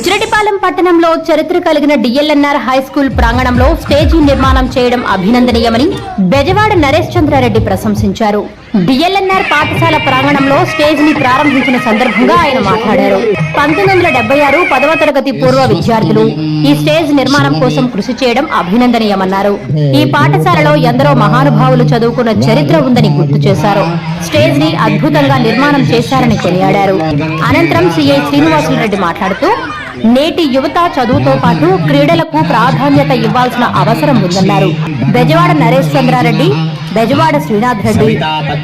బుచ్చిరెడ్డిపాలెం పట్టణంలో చరిత్ర కలిగిన డిఎల్ఎన్ఆర్ హై స్కూల్ ప్రాంగణంలో స్టేజీ నిర్మాణం చేయడం అభినందనీయమని బెజవాడ నరేష్ చంద్రారెడ్డి ప్రశంసించారు. డిఎల్ఎన్ఆర్ పాఠశాల ప్రాంగణంలో స్టేజ్ని ప్రారంభించిన సందర్భంగా ఆయన మాట్లాడారు. పంతొమ్మిది వందల డెబ్బై ఆరు పదవ తరగతి పూర్వ విద్యార్థులు ఈ స్టేజ్ నిర్మాణం కోసం కృషి చేయడం అభినందనీయమన్నారు. ఈ పాఠశాలలో ఎందరో మహానుభావులు చదువుకున్న చరిత్ర ఉందని గుర్తు చేశారు. స్టేజ్ని అద్భుతంగా నిర్మాణం చేశారని కొనియాడారు. అనంతరం సిఐ శ్రీనివాసులరెడ్డి మాట్లాడుతూ నేటి యువత చదువుతో పాటు క్రీడలకు ప్రాధాన్యత ఇవ్వాల్సిన అవసరం ఉందన్నారు. బెజవాడ నరేష్ చంద్రారెడ్డి బెజవాడ శ్రీనాథ్ రెడ్డి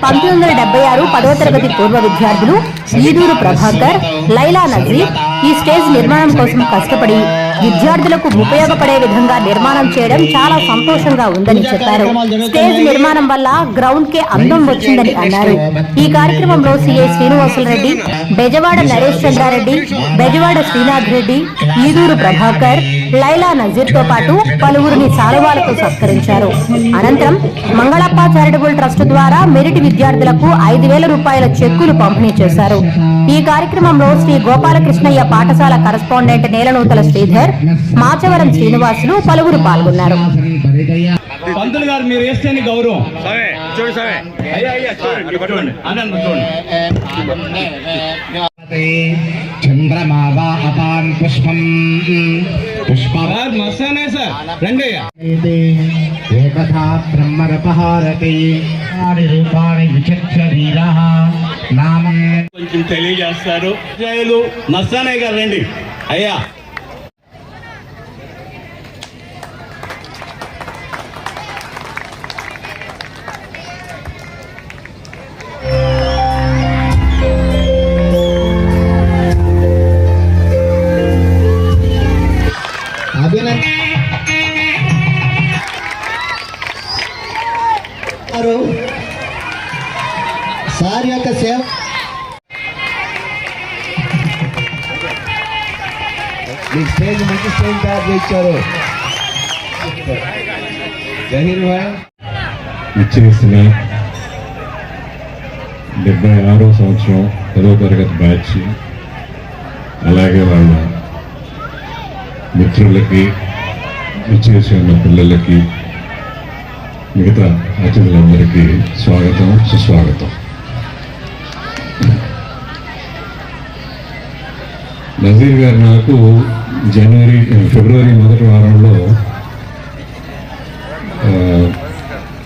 పంతొమ్మిది వందల డెబ్బై ఆరు పదవ తరగతి పూర్వ విద్యార్థులు ఈదూరు ప్రభాకర్ లైలా నజీర్ ఈ స్టేజ్ నిర్మాణం కోసం కష్టపడి విద్యార్థులకు ఉపయోగపడే విధంగా నిర్మాణం చేయడం చాలా సంతోషంగా ఉందని చెప్పారు. స్టేజ్ నిర్మాణం వల్ల గ్రౌండ్ కే అందం వచ్చిందని అన్నారు. ఈ కార్యక్రమంలో సిఐ శ్రీనివాసులరెడ్డి బెజవాడ నరేష్ చంద్రారెడ్డి బెజవాడ శ్రీనాథ్ రెడ్డి ఈదూరు ప్రభాకర్ లైలా నజీర్తో పాటు పలువురిని సారవాలతో సత్కరించారు. అనంతరం మంగళప్ప చారిటబుల్ ట్రస్ట్ ద్వారా మెరిట్ విద్యార్థులకు ఐదు వేల రూపాయల చెక్కులు పంపిణీ చేశారు. ఈ కార్యక్రమంలో శ్రీ గోపాలకృష్ణయ్య పాఠశాల కరస్పాండెంట్ నేలనూతల శ్రీధర్ మాచవరం శ్రీనివాసులు పలువురు పాల్గొన్నారు. పంతులు గారు మీరు వేస్తేనే గౌరవం. సరే చూడు సరే. అయ్యా అయ్యా చూడండి. చంద్రమావా అపాన్ పుష్పం. పుష్పం సార్. రండి. ఏకథా బ్రహ్మరపహారతి. రూపాణి విచక్ష వీరా నామే. కొంచెం తెలియజేస్తారు. జైలు మస్తానే గారు రండి. అయ్యా. మీ స్టేజ్ మంచి స్టేజ్ తయారు చేయించారు. జహీర్ భాయ్. ఇచ్చేసిన డెబ్బై ఆరో సంవత్సరం పదో తరగతి బ్యాచ్. అలాగే వాళ్ళ మిత్రులకి విచ్చేసి ఉన్న పిల్లలకి మిగతా అతిథులందరికీ స్వాగతం సుస్వాగతం. నజీర్ గారు నాకు జనవరి ఫిబ్రవరి మొదటి వారంలో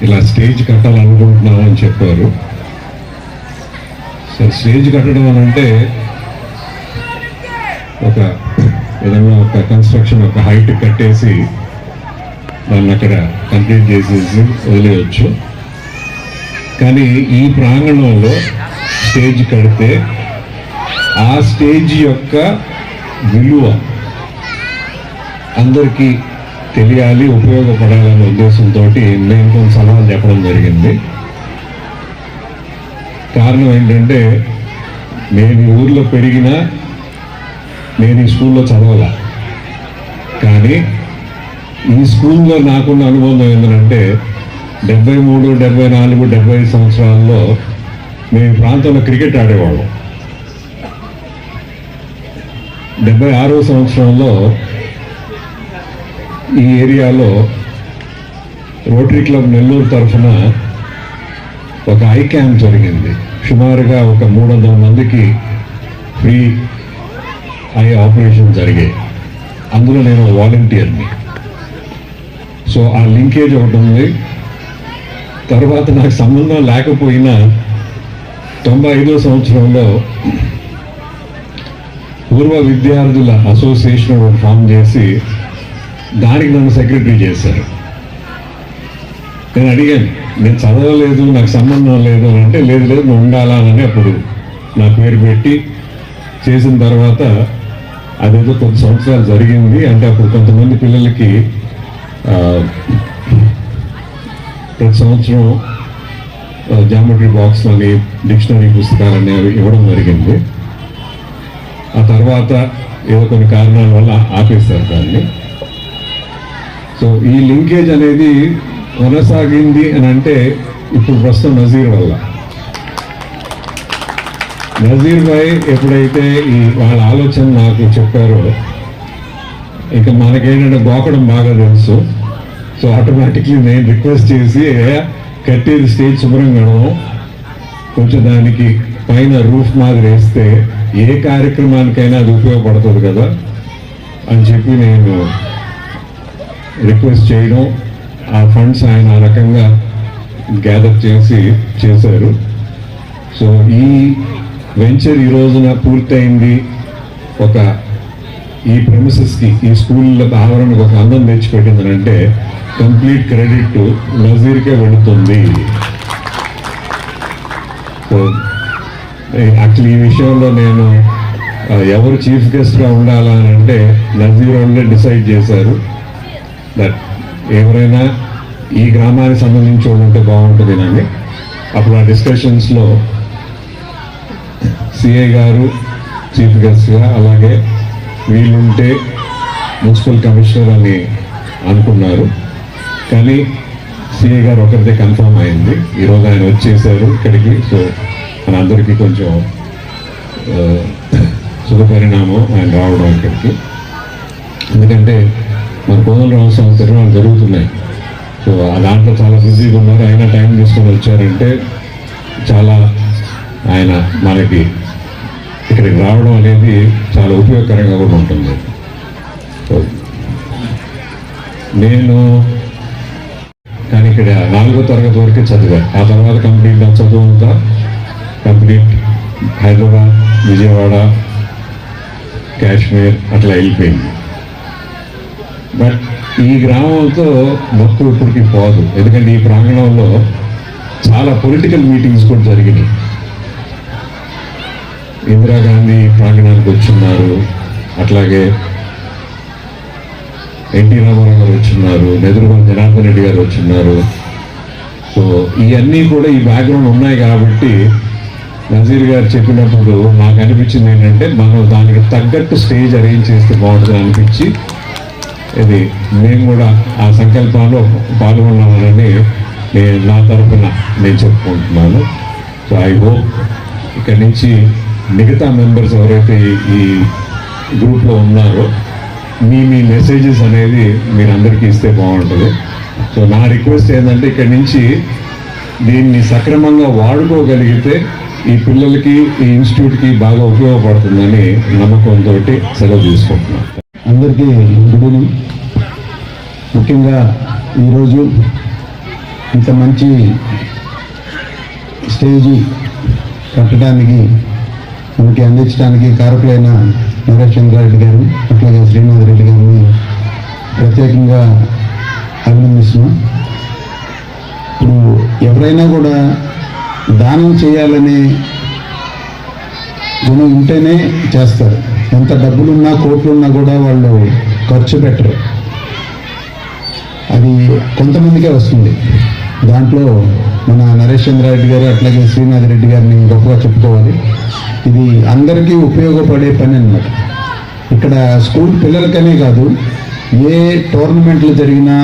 ఇలా స్టేజ్ కట్టాలనుకుంటున్నామని చెప్పారు. సో స్టేజ్ కట్టడం అని అంటే ఒక ఏదైనా ఒక కన్స్ట్రక్షన్ ఒక హైట్ కట్టేసి దాన్ని అక్కడ కంప్లీట్ చేసేసి వదిలేయచ్చు. కానీ ఈ ప్రాంగణంలో స్టేజ్ కడితే ఆ స్టేజ్ యొక్క విలువ అందరికీ తెలియాలి ఉపయోగపడాలనే ఉద్దేశంతో నేను కొన్ని సలహాలు చెప్పడం జరిగింది. కారణం ఏంటంటే నేను ఈ ఊర్లో పెరిగినా నేను ఈ స్కూల్లో చదవాల. కానీ ఈ స్కూల్లో నాకున్న అనుబంధం ఏంటంటే డెబ్బై మూడు డెబ్బై నాలుగు డెబ్బై ఐదు సంవత్సరాల్లో మేము ప్రాంతంలో క్రికెట్ ఆడేవాళ్ళం. డెబ్బై ఆరో సంవత్సరంలో ఈ ఏరియాలో రోటరీ క్లబ్ నెల్లూరు తరఫున ఒక ఐ క్యాంప్ జరిగింది. సుమారుగా ఒక మూడు వందల మందికి ఫ్రీ ఐ ఆపరేషన్ జరిగాయి. అందులో నేను వాలంటీర్ని సో ఆ లింకేజ్ ఒకటి ఉంది. తర్వాత నాకు సంబంధం లేకపోయినా తొంభై ఐదో సంవత్సరంలో పూర్వ విద్యార్థుల అసోసియేషన్ ఒకటి ఫామ్ చేసి దానికి నన్ను సెక్రటరీ చేశారు. నేను అడిగాను నేను చదవలేదు నాకు సంబంధం లేదు అని అంటే లేదు లేదు నువ్వు ఉండాలని అప్పుడు నా పేరు పెట్టి చేసిన తర్వాత అదేదో కొంత సంవత్సరాలు జరిగింది అంటే అప్పుడు కొంతమంది పిల్లలకి ప్రతి సంవత్సరం జామెట్రీ బాక్స్లోని డిక్షనరీ పుస్తకాలని అవి ఇవ్వడం జరిగింది. ఆ తర్వాత ఏదో కొన్ని కారణాల వల్ల ఆపేశారు దాన్ని. సో ఈ లింకేజ్ అనేది కొనసాగింది అని అంటే ఇప్పుడు ప్రస్తుతం నజీర్ వల్ల. నజీర్ భాయ్ ఎప్పుడైతే ఈ వాళ్ళ ఆలోచన నాకు చెప్పారో ఇంకా మనకేంటంటే గోకడం బాగా తెలుసు. సో ఆటోమేటిక్లీ నేను రిక్వెస్ట్ చేసి కట్టేది స్టేజ్ శుభ్రం కడదాం కొంచెం దానికి పైన రూఫ్ మాదిరి వేస్తే ఏ కార్యక్రమానికైనా అది ఉపయోగపడుతుంది కదా? అని చెప్పి నేను రిక్వెస్ట్ చేయడం ఆ ఫండ్స్ ఆయన ఆ రకంగా గ్యాదర్ చేసి చేశారు. సో ఈ వెంచర్ ఈ రోజున పూర్తయింది. ఒక ఈ ప్రెమిసెస్కి ఈ స్కూల్ ఆవరణకు ఒక అందం తెచ్చిపెట్టిందనంటే కంప్లీట్ క్రెడిట్ నజీర్కే వెళుతుంది. సో యాక్చువల్లీ ఈ విషయంలో నేను ఎవరు చీఫ్ గెస్ట్గా ఉండాలా అని అంటే నజీర్ వాళ్ళే డిసైడ్ చేశారు. దట్ ఎవరైనా ఈ గ్రామానికి సంబంధించి ఉంటే బాగుంటుంది అని అప్పుడు ఆ డిస్కషన్స్లో సిఐ గారు చీఫ్ గెస్ట్గా అలాగే వీళ్ళుంటే మున్సిపల్ కమిషనర్ అని అనుకున్నారు. కానీ సిఐ గారు ఒకరిదే కన్ఫర్మ్ అయింది. ఈరోజు ఆయన వచ్చేసారు ఇక్కడికి. సో మన అందరికీ కొంచెం శుభపరిణామం ఆయన రావడం ఇక్కడికి. ఎందుకంటే మరి కోదండరామ స్వామి తిరునాళ్ళు జరుగుతున్నాయి. సో ఆ దాంట్లో చాలా బిజీగా ఉన్నారు. ఆయన టైం తీసుకొని వచ్చారంటే చాలా ఆయన మనకి ఇక్కడికి రావడం అనేది చాలా ఉపయోగకరంగా కూడా ఉంటుంది. సో నేను కానీ ఇక్కడ నాలుగో తరగతి వరకే చదివా. ఆ తర్వాత కంప్లీట్ నా చదువు అంతా కంప్లీట్ హైదరాబాద్ విజయవాడ కాశ్మీర్ అట్లా వెళ్ళిపోయింది. బట్ ఈ గ్రామంతో మొత్తం ఇప్పటికీ పోదు. ఎందుకంటే ఈ ప్రాంగణంలో చాలా పొలిటికల్ మీటింగ్స్ కూడా జరిగినాయి. ఇందిరాగాంధీ ప్రాంగణానికి వచ్చున్నారు. అట్లాగే ఎన్టీ రామారావు గారు వచ్చున్నారు. నెదురుమల జనార్దన్ రెడ్డి గారు వచ్చిన్నారు. సో ఇవన్నీ కూడా ఈ బ్యాక్గ్రౌండ్ ఉన్నాయి కాబట్టి నజీర్ గారు చెప్పినప్పుడు నాకు అనిపించింది ఏంటంటే మనం దానికి తగ్గట్టు స్టేజ్ అరేంజ్ చేస్తే బాగుంటుంది అనిపించి ఇది మేము కూడా ఆ సంకల్పాల్లో పాల్గొన్నామని నేను నా తరఫున నేను చెప్పుకుంటున్నాను. సో ఐ హోప్ ఇక్కడి నుంచి మిగతా మెంబర్స్ ఎవరైతే ఈ- గ్రూప్లో ఉన్నారో మీ మీ మెసేజెస్ అనేది మీరు అందరికీ ఇస్తే బాగుంటుంది. సో నా రిక్వెస్ట్ ఏంటంటే ఇక్కడి నుంచి దీన్ని సక్రమంగా వాడుకోగలిగితే ఈ పిల్లలకి ఈ ఇన్స్టిట్యూట్కి బాగా ఉపయోగపడుతుందని నమ్మకంతో సెలవు తీసుకుంటున్నాను. అందరికీ గుడ్ ఈవినింగ్. ముఖ్యంగా ఈరోజు ఇంత మంచి స్టేజీ కట్టడానికి మనకి అందించడానికి కారకులైన నరేష్ చంద్రారెడ్డి గారు అట్లాగే శ్రీనాథ్ రెడ్డి గారిని ప్రత్యేకంగా అభినందిస్తున్నాం. ఇప్పుడు ఎవరైనా కూడా దానం చేయాలనే గుణం ఉంటేనే చేస్తారు. ఎంత డబ్బులున్నా కోట్లున్నా కూడా వాళ్ళు ఖర్చు పెట్టరు. అది కొంతమందికే వస్తుంది. దాంట్లో మన నరేష్ చంద్రారెడ్డి గారు అట్లాగే శ్రీనాథ్ రెడ్డి గారిని గొప్పగా చెప్పుకోవాలి. ఇది అందరికీ ఉపయోగపడే పని అనమాట ఇక్కడ స్కూల్ పిల్లలకనే కాదు ఏ టోర్నమెంట్లు జరిగినా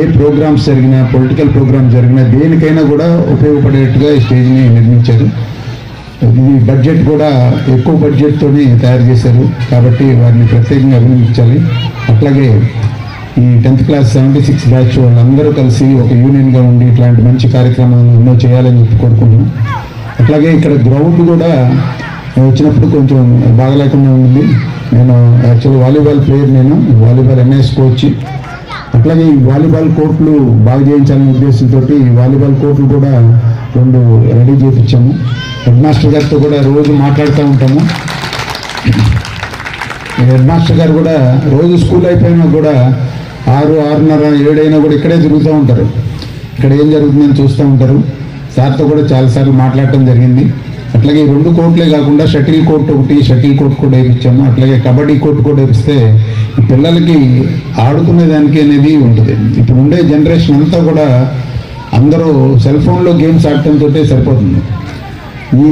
ఏ ప్రోగ్రామ్స్ జరిగినా పొలిటికల్ ప్రోగ్రామ్స్ జరిగినా దేనికైనా కూడా ఉపయోగపడేట్టుగా ఈ స్టేజ్ని నిర్మించారు. ఇది బడ్జెట్ కూడా ఎక్కువ బడ్జెట్తోనే తయారు చేశారు. కాబట్టి వారిని ప్రత్యేకంగా అభినందించాలి. అట్లాగే ఈ tenth class seventy six batch వాళ్ళందరూ కలిసి ఒక యూనియన్గా ఉండి ఇట్లాంటి మంచి కార్యక్రమాలు ఎన్నో చేయాలని చెప్పి కోరుకుంటున్నాం. అట్లాగే ఇక్కడ గ్రౌండ్ కూడా వచ్చినప్పుడు కొంచెం బాగలేకుండా ఉంది నేను యాక్చువల్ వాలీబాల్ ప్లేయర్ నేను వాలీబాల్ ఎంఎస్ కోచ్ అట్లాగే ఈ వాలీబాల్ కోర్టులు బాగా చేయించాలనే ఉద్దేశంతో ఈ వాలీబాల్ కోర్టులు కూడా రెండు రెడీ చేయించాము హెడ్ మాస్టర్ గారితో కూడా రోజు మాట్లాడుతూ ఉంటాము. హెడ్మాస్టర్ హెడ్ మాస్టర్ గారు కూడా రోజు స్కూల్ అయిపోయినా కూడా ఆరు ఆరున్నర ఏడైనా కూడా ఇక్కడే తిరుగుతూ ఉంటారు. ఇక్కడ ఏం జరుగుతుందని చూస్తూ ఉంటారు. సార్తో కూడా చాలాసార్లు మాట్లాడటం జరిగింది. అట్లాగే రెండు కోర్టులే కాకుండా షటిల్ కోర్ట్ ఒకటి షటిల్ కోర్ట్ కూడా వేయించాము. అట్లాగే కబడ్డీ కోర్ట్ కూడా వేపిస్తే పిల్లలకి ఆడుకునే దానికి అనేది ఉంటుంది. ఇప్పుడు ఉండే జనరేషన్ అంతా కూడా అందరూ సెల్ ఫోన్లో గేమ్స్ ఆడటంతో సరిపోతుంది. ఈ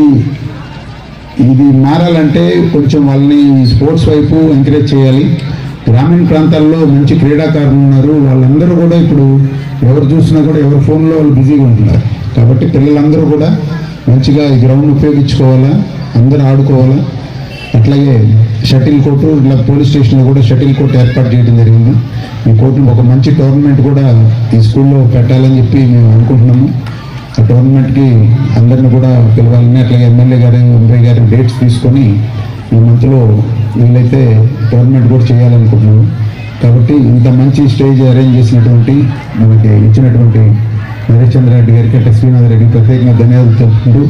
ఇది మారాలంటే కొంచెం వాళ్ళని స్పోర్ట్స్ వైపు ఎంకరేజ్ చేయాలి. గ్రామీణ ప్రాంతాల్లో మంచి క్రీడాకారులు ఉన్నారు. వాళ్ళందరూ కూడా ఇప్పుడు ఎవరు చూసినా కూడా ఎవరి ఫోన్లో వాళ్ళు బిజీగా ఉంటున్నారు. కాబట్టి పిల్లలందరూ కూడా మంచిగా ఈ గ్రౌండ్ ఉపయోగించుకోవాలా అందరూ ఆడుకోవాలా. అట్లాగే షటిల్ కోర్టు ఇలా పోలీస్ స్టేషన్లో కూడా షటిల్ కోర్టు ఏర్పాటు చేయడం జరిగింది. ఈ కోర్టును ఒక మంచి టోర్నమెంట్ కూడా ఈ స్కూల్లో పెట్టాలని చెప్పి మేము అనుకుంటున్నాము. ఆ టోర్నమెంట్కి అందరిని కూడా పిలవాలని అట్లాగే ఎమ్మెల్యే గారు ఎంపీ గారి డేట్స్ తీసుకొని ఈ మంత్లో వీళ్ళైతే టోర్నమెంట్ కూడా చేయాలనుకుంటున్నాము. కాబట్టి ఇంత మంచి స్టేజ్ అరేంజ్ చేసినటువంటి మనకి ఇచ్చినటువంటి నరేష్ చంద్ర రెడ్డి గారికి అంటే శ్రీనాథ్ రెడ్డి ప్రత్యేకంగా ధన్యవాదాలు తెలుపుకుంటూ